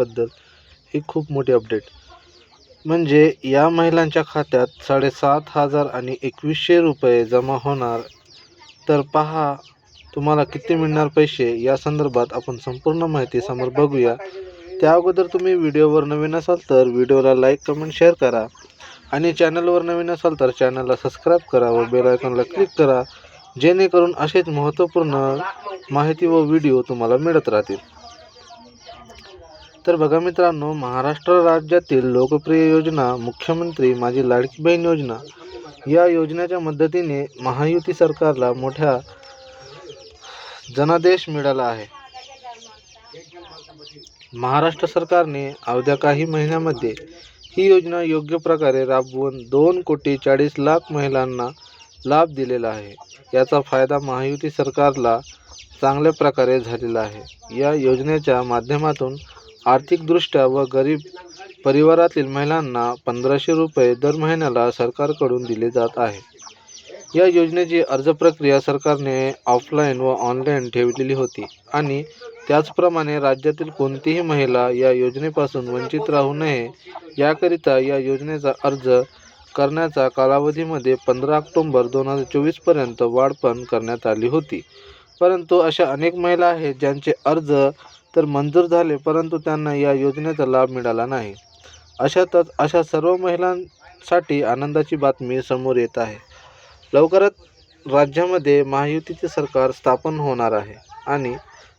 योजनेबद्दल ही खूप मोठी अपडेट म्हणजे या महिलांच्या खात्यात साडेसात हजार आणि एकवीसशे रुपये जमा होणार. तर पहा तुम्हाला किती मिळणार पैसे? या संदर्भात आपण संपूर्ण माहिती समोर बघूया. त्या अगोदर तुम्ही व्हिडिओवर नवीन असाल तर व्हिडिओला लाईक कमेंट शेअर करा. आणि चॅनलवर नवीन असाल तर चॅनलला सबस्क्राईब करा व बेल आयकॉनला क्लिक करा. जेणेकरून असेच महत्त्वपूर्ण माहिती व व्हिडिओ तुम्हाला मिळत राहतील. तर बघा मित्रांनो महाराष्ट्र राज्यातील लोकप्रिय योजना मुख्यमंत्री माझी लाडकी बहीण योजना या योजनेच्या मदतीने महायुती सरकारला मोठ्या जनादेश मिळाला आहे. महाराष्ट्र सरकारने अवघ्या काही महिन्यामध्ये ही योजना योग्य प्रकारे राबवून दोन कोटी चाळीस लाख महिलांना लाभ दिलेला आहे. याचा फायदा महायुती सरकारला चांगल्या प्रकारे झालेला आहे. या योजनेच्या माध्यमातून आर्थिकदृष्ट्या व गरीब परिवारातील महिलांना पंधराशे रुपये दर महिन्याला सरकारकडून दिले जात आहे. या योजनेची अर्ज प्रक्रिया सरकारने ऑफलाईन व ऑनलाईन ठेवलेली होती आणि त्याचप्रमाणे राज्यातील कोणतीही महिला या योजनेपासून वंचित राहू नये याकरिता या योजनेचा अर्ज करण्याचा कालावधीमध्ये पंधरा ऑक्टोंबर दोन हजार चोवीसपर्यंत वाढ पण करण्यात आली होती. परंतु अशा अनेक महिला आहेत ज्यांचे अर्ज तर मंजूर झाले परंतु त्यांना या योजनेचा लाभ मिळाला नाही. अशातच अशा सर्व महिलांसाठी आनंदाची बातमी समोर येत आहे. लवकरच राज्यामध्ये महायुतीचे सरकार स्थापन होणार आहे आणि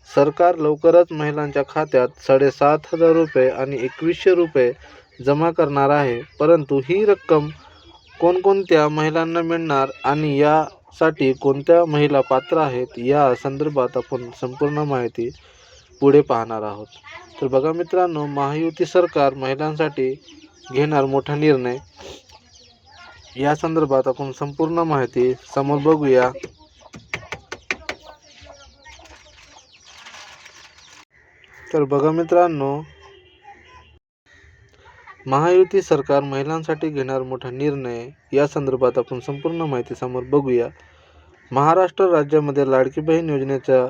सरकार लवकरच महिलांच्या खात्यात साडेसात हजार रुपये आणि एकवीसशे रुपये जमा करणार आहे. परंतु ही रक्कम कोणकोणत्या महिलांना मिळणार आणि यासाठी कोणत्या महिला पात्र आहेत या संदर्भात आपण संपूर्ण माहिती पुढे पाहणार आहोत. तर बघा मित्रांनो महायुती सरकार महिलांसाठी घेणार मोठा निर्णय. या संदर्भात आपण संपूर्ण माहिती समोर बघूया. तर बघा मित्रांनो महायुती सरकार महिलांसाठी घेणार मोठा निर्णय या संदर्भात आपण संपूर्ण माहिती समोर बघूया. महाराष्ट्र राज्यामध्ये लाडकी बहीण योजनेच्या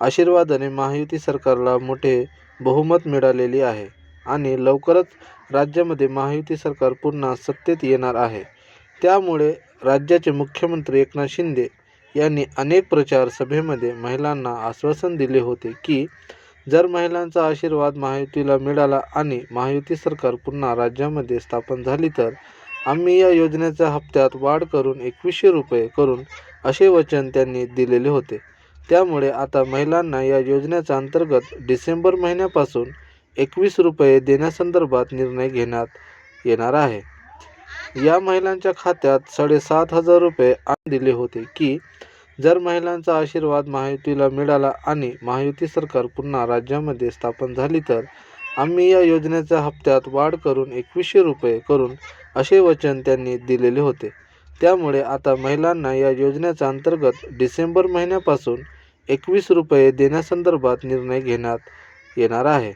आशीर्वादाने महायुती सरकारला मोठे बहुमत मिळालेले आहे. आणि लवकरच राज्यामध्ये महायुती सरकार पुन्हा सत्तेत येणार आहे. त्यामुळे राज्याचे मुख्यमंत्री एकनाथ शिंदे यांनी अनेक प्रचार सभेमध्ये महिलांना आश्वासन दिले होते की जर महिलांचा आशीर्वाद महायुतीला मिळाला आणि महायुती सरकार पुन्हा राज्यामध्ये स्थापन झाली तर आम्ही या योजनेच्या हप्त्यात वाढ करून एकवीसशे रुपये करून असे वचन त्यांनी दिलेले होते. त्यामुळे आता महिलांना या योजनेच्या अंतर्गत डिसेंबर महिन्यापासून एकवीस रुपये देण्यासंदर्भात निर्णय घेण्यात येणार आहे. या महिलांच्या खात्यात साडेसात हजार रुपये आण दिले होते की जर महिलांचा आशीर्वाद महायुतीला मिळाला आणि महायुती सरकार पुन्हा राज्यामध्ये स्थापन झाली तर आम्ही या योजनेच्या हप्त्यात वाढ करून एकवीसशे रुपये करून असे वचन त्यांनी दिलेले होते. त्यामुळे आता महिलांना या योजनेच्या अंतर्गत डिसेंबर महिन्यापासून एकवीस रुपये देण्यासंदर्भात निर्णय घेण्यात येणार आहे.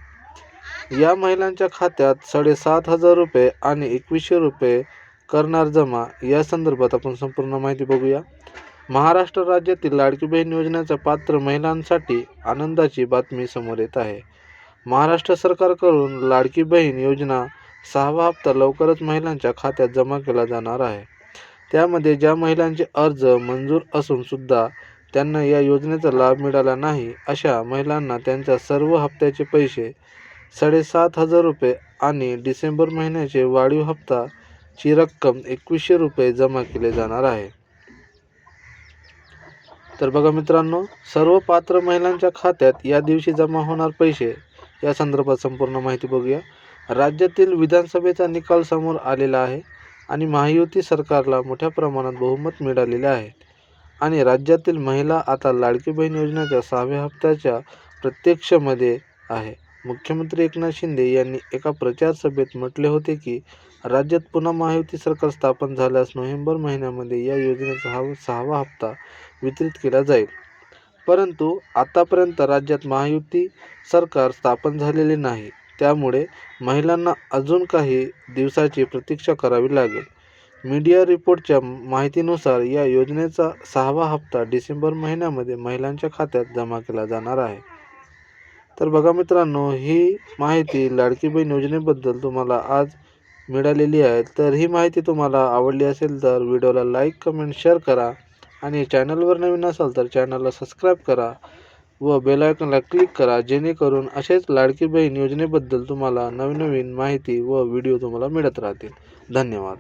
या महिलांच्या खात्यात साडेसात हजार रुपये आणि एकवीसशे रुपये करणार जमा या संदर्भात आपण संपूर्ण माहिती बघूया. महाराष्ट्र राज्यातील लाडकी बहीण योजनेच्या पात्र महिलांसाठी आनंदाची बातमी समोर येत आहे. महाराष्ट्र सरकारकडून लाडकी बहीण योजना सहावा हप्ता लवकरच महिलांच्या खात्यात जमा केला जाणार आहे. त्यामध्ये ज्या महिलांचे अर्ज मंजूर असूनसुद्धा त्यांना या योजनेचा लाभ मिळाला नाही अशा महिलांना त्यांच्या सर्व हप्त्याचे पैसे साडेसात हजार रुपये आणि डिसेंबर महिन्याचे वाढीव हप्ताची रक्कम एकवीसशे रुपये जमा केले जाणार आहे. तर बघा मित्रांनो सर्व पात्र महिलांच्या खात्यात या दिवशी जमा होणार पैसे या संदर्भात संपूर्ण माहिती बघूया. राज्यातील विधानसभेचा निकाल समोर आलेला आहे आणि महायुती सरकारला मोठ्या प्रमाणात बहुमत मिळालेले आहे. आणि राज्यातील महिला आता लाडकी बहीण योजनेच्या सहाव्या हप्त्याच्या प्रत्यक्षमध्ये आहे. मुख्यमंत्री एकनाथ शिंदे यांनी एका प्रचार सभेत म्हटले होते की राज्यात पुन्हा महायुती सरकार स्थापन झाल्यास नोव्हेंबर महिन्यामध्ये या योजनेचा हा सहावा हप्ता वितरित केला जाईल. परंतु आतापर्यंत राज्यात महायुती सरकार स्थापन झालेले नाही. त्यामुळे महिलांना अजून काही दिवसाची प्रतीक्षा करावी लागेल. मीडिया रिपोर्टच्या माहितीनुसार या योजनेचा सहावा हप्ता डिसेंबर महिन्यामध्ये महिलांच्या खात्यात जमा केला जाणार आहे. तर बघा मित्रांनो ही माहिती लाडकी बहीण योजनेबद्दल तुम्हाला आज मिळालेली आहे. तर ही माहिती तुम्हाला आवडली असेल तर व्हिडिओला लाईक कमेंट शेअर करा आणि चॅनलवर नवीन असाल तर चॅनलला सबस्क्राईब करा व बेलायकनला क्लिक करा जेणेकरून असेच लाडकी बहीण योजनेबद्दल तुम्हाला नवीन नवीन माहिती व व्हिडिओ तुम्हाला मिळत राहतील. धन्यवाद.